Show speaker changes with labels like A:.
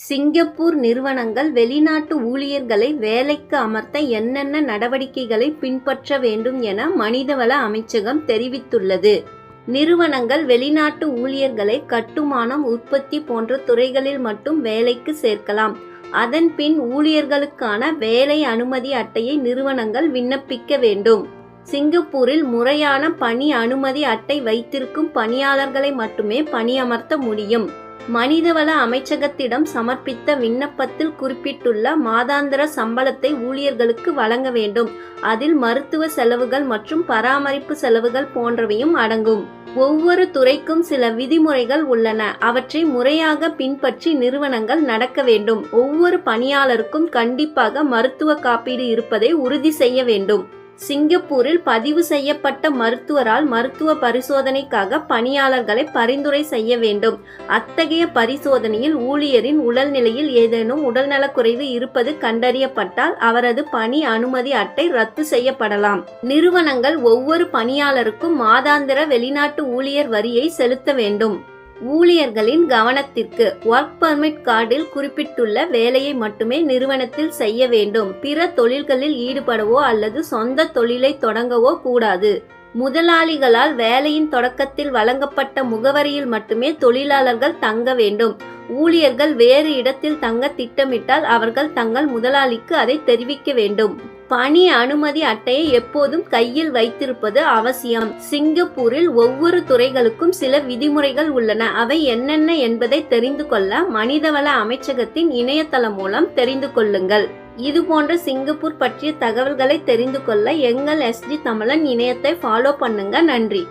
A: Singapore நிறுவனங்கள் வெளிநாட்டு ஊழியர்களை வேலைக்கு அமர்த்த என்னென்ன நடவடிக்கைகளை பின்பற்ற வேண்டும் என மனிதவள அமைச்சகம் தெரிவித்துள்ளது. நிறுவனங்கள் வெளிநாட்டு ஊழியர்களை கட்டுமானம், உற்பத்தி போன்ற துறைகளில் மட்டும் வேலைக்கு சேர்க்கலாம். அதன் பின் ஊழியர்களுக்கான வேலை அனுமதி அட்டையை நிறுவனங்கள் விண்ணப்பிக்க வேண்டும். சிங்கப்பூரில் முறையான பணி அனுமதி அட்டை வைத்திருக்கும் பணியாளர்களை மட்டுமே பணியமர்த்த முடியும். மனிதவள அமைச்சகத்திடம் சமர்ப்பித்த விண்ணப்பத்தில் குறிப்பிட்டுள்ள மாதாந்திர சம்பளத்தை ஊழியர்களுக்கு வழங்க வேண்டும். அதில் மருத்துவ செலவுகள் மற்றும் பராமரிப்பு செலவுகள் போன்றவையும் அடங்கும். ஒவ்வொரு துறைக்கும் சில விதிமுறைகள் உள்ளன. அவற்றை முறையாக பின்பற்றி நிறுவனங்கள் நடக்க வேண்டும். ஒவ்வொரு பணியாளருக்கும் கண்டிப்பாக மருத்துவ காப்பீடு இருப்பதை உறுதி செய்ய வேண்டும். சிங்கப்பூரில் பதிவு செய்யப்பட்ட மருத்துவரால் மருத்துவ பரிசோதனைக்காக பணியாளர்களை பரிந்துரை செய்ய வேண்டும். அத்தகைய பரிசோதனையில் ஊழியரின் உடல்நிலையில் ஏதேனும் உடல்நலக்குறைவு இருப்பது கண்டறியப்பட்டால் அவரது பணி அனுமதி அட்டை ரத்து செய்யப்படலாம். நிறுவனங்கள் ஒவ்வொரு பணியாளருக்கும் மாதாந்திர வெளிநாட்டு ஊழியர் வரியை செலுத்த வேண்டும். ஊழியர்களின் கவனத்திற்கு ஒர்க் பர்மிட் கார்டில் குறிப்பிட்டுள்ள வேலையை மட்டுமே நிறுவனத்தில் செய்ய வேண்டும். பிற தொழில்களில் ஈடுபடவோ அல்லது சொந்த தொழிலை தொடங்கவோ கூடாது. முதலாளிகளால் வேலையின் தொடக்கத்தில் வழங்கப்பட்ட முகவரியில் மட்டுமே தொழிலாளர்கள் தங்க வேண்டும். ஊழியர்கள் வேறு இடத்தில் தங்க திட்டமிட்டால் அவர்கள் தங்கள் முதலாளிக்கு அதை தெரிவிக்க வேண்டும். பணி அனுமதி அட்டையை எப்போதும் கையில் வைத்திருப்பது அவசியம். சிங்கப்பூரில் ஒவ்வொரு துறைகளுக்கும் சில விதிமுறைகள் உள்ளன. அவை என்னென்ன என்பதை தெரிந்து கொள்ள மனிதவள அமைச்சகத்தின் இணையதளம் மூலம் தெரிந்து கொள்ளுங்கள். இதுபோன்ற சிங்கப்பூர் பற்றிய தகவல்களை தெரிந்து கொள்ள எங்கள் எஸ்ஜி தமிழன் இணையத்தை ஃபாலோ பண்ணுங்க. நன்றி.